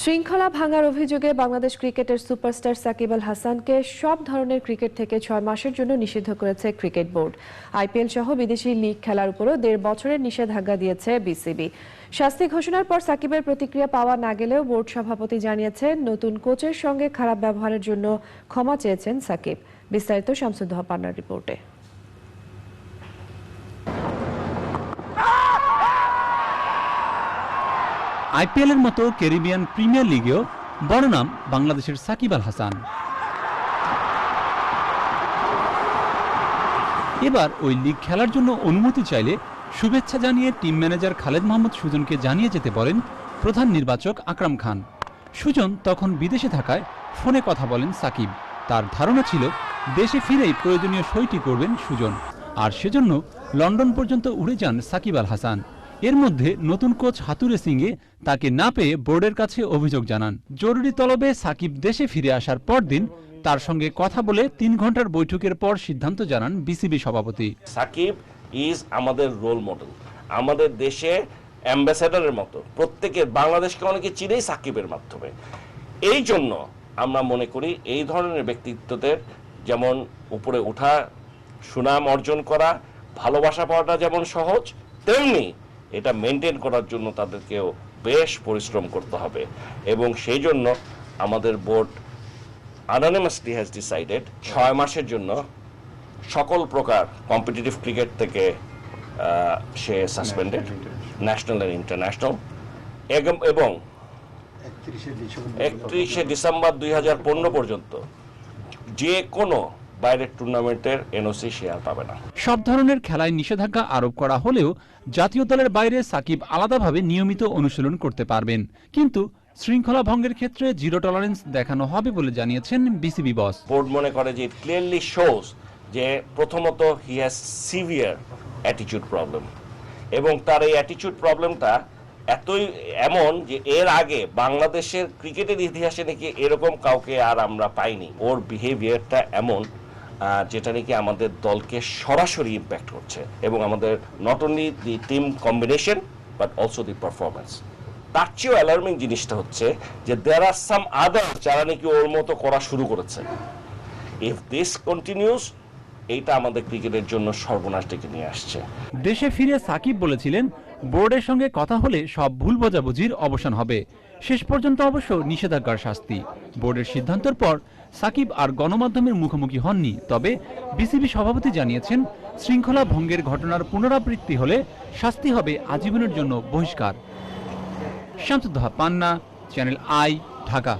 শৃঙ্খলা ভাঙার অভিযোগে বাংলাদেশ ক্রিকেটের সুপারস্টার সাকিব আল হাসানকে সব ধরনের ক্রিকেট থেকে ছয় মাসের জন্য নিষিদ্ধ করেছে ক্রিকেট বোর্ড। আইপিএল সহ বিদেশি লিগ খেলার উপরও দেড় বছরের নিষেধাজ্ঞা দিয়েছে বিসিবি। শাস্তি ঘোষণার পর সাকিবের প্রতিক্রিয়া পাওয়া না গেলেও বোর্ড সভাপতি জানিয়েছেন নতুন কোচের সঙ্গে খারাপ ব্যবহারের জন্য ক্ষমা চেয়েছেন সাকিব। বিস্তারিত শামসুদ্দোহা পান্নার রিপোর্টে। আইপিএলের মতো ক্যারিবিয়ান প্রিমিয়ার লিগেও বড় নাম বাংলাদেশের সাকিব আল হাসান। এবার ওই লিগ খেলার জন্য অনুমতি চাইলে শুভেচ্ছা জানিয়ে টিম ম্যানেজার খালেদ মাহমুদ সুজনকে জানিয়ে যেতে বলেন প্রধান নির্বাচক আকরাম খান। সুজন তখন বিদেশে থাকায় ফোনে কথা বলেন সাকিব। তার ধারণা ছিল দেশে ফিরেই প্রয়োজনীয় সইটি করবেন সুজন। আর সেজন্য লন্ডন পর্যন্ত উড়ে যান সাকিব আল হাসান। এর মধ্যে নতুন কোচ হাতুরে সিংয়ে তাকে না পেয়ে বোর্ডের কাছে অভিযোগ জানান। জরুরি তলবে সাকিব দেশে ফিরে আসার পরদিন তার সঙ্গে কথা বলে তিন ঘণ্টার বৈঠকের পর সিদ্ধান্ত জানান বিসিবি সভাপতি। সাকিব ইজ আমাদের রোল মডেল আমাদের দেশে অ্যাম্বাসেডারের মতো। প্রত্যেকের, বাংলাদেশকে অনেকে চিনেই সাকিবের মাধ্যমে। এই জন্য আমরা মনে করি এই ধরনের ব্যক্তিত্বদের যেমন উপরে ওঠা, সুনাম অর্জন করা, ভালোবাসা পাওয়াটা যেমন সহজ, তেমনি এটা মেনটেন করার জন্য তাদেরকেও বেশ পরিশ্রম করতে হবে। এবং সেই জন্য আমাদের বোর্ড আনানিমাসলি হ্যাজ ডিসাইডেড ছয় মাসের জন্য সকল প্রকার কম্পিটিটিভ ক্রিকেট থেকে সে সাসপেন্ডেড ন্যাশনাল অ্যান্ড ইন্টারন্যাশনাল এবং একত্রিশে ডিসেম্বর দুই হাজার পনেরো পর্যন্ত যে কোনো বাইরের টুর্নামেন্টের এনওসি আর পাবে না। সব ধরনের খেলায় নিষেধাজ্ঞা আরোপ করা হলেও জাতীয় দলের বাইরে সাকিব আলাদাভাবে নিয়মিত অনুশীলন করতে পারবেন। কিন্তু শৃঙ্খলা ভঙ্গের ক্ষেত্রে জিরো টলারেন্স দেখানো হবে বলে জানিয়েছেন বিসিবি বস। বোর্ড মনে করে যে ক্লিয়ারলি শোজ যে প্রথমত he has severe attitude problem এবং তার এই অ্যাটিটিউড প্রবলেমটা এতই এমন যে এর আগে বাংলাদেশের ক্রিকেটের ইতিহাসে নাকি এরকম কাউকে আর আমরা পাইনি। ওর বিহেভিয়ারটা এমন যেটা নাকি আমাদের দলকে সরাসরি ইম্প্যাক্ট করছে এবং আমাদের not only the team combination but also the performance তার চেয়েও অ্যালার্মিং জিনিসটা হচ্ছে যে দেয়ার আর সাম আদার যারা নাকি ওর মতো করা শুরু করেছে। ইফ দিস কন্টিনিউস এইটা আমাদের ক্রিকেটের জন্য সর্বনাশ ডেকে নিয়ে আসছে। দেশে ফিরে সাকিব বলেছিলেন, বোর্ডের সঙ্গে কথা হলে সব ভুল বোঝাবুঝির অবসান হবে। শেষ পর্যন্ত অবশ্য নিষেধাজ্ঞার শাস্তি। বোর্ডের সিদ্ধান্তের পর সাকিব আর গণমাধ্যমের মুখোমুখি হননি। তবে বিসিবি সভাপতি জানিয়েছেন, শৃঙ্খলা ভঙ্গের ঘটনার পুনরাবৃত্তি হলে শাস্তি হবে আজীবনের জন্য বহিষ্কার। Shamsuddoha Panna, channel I, Dhaka.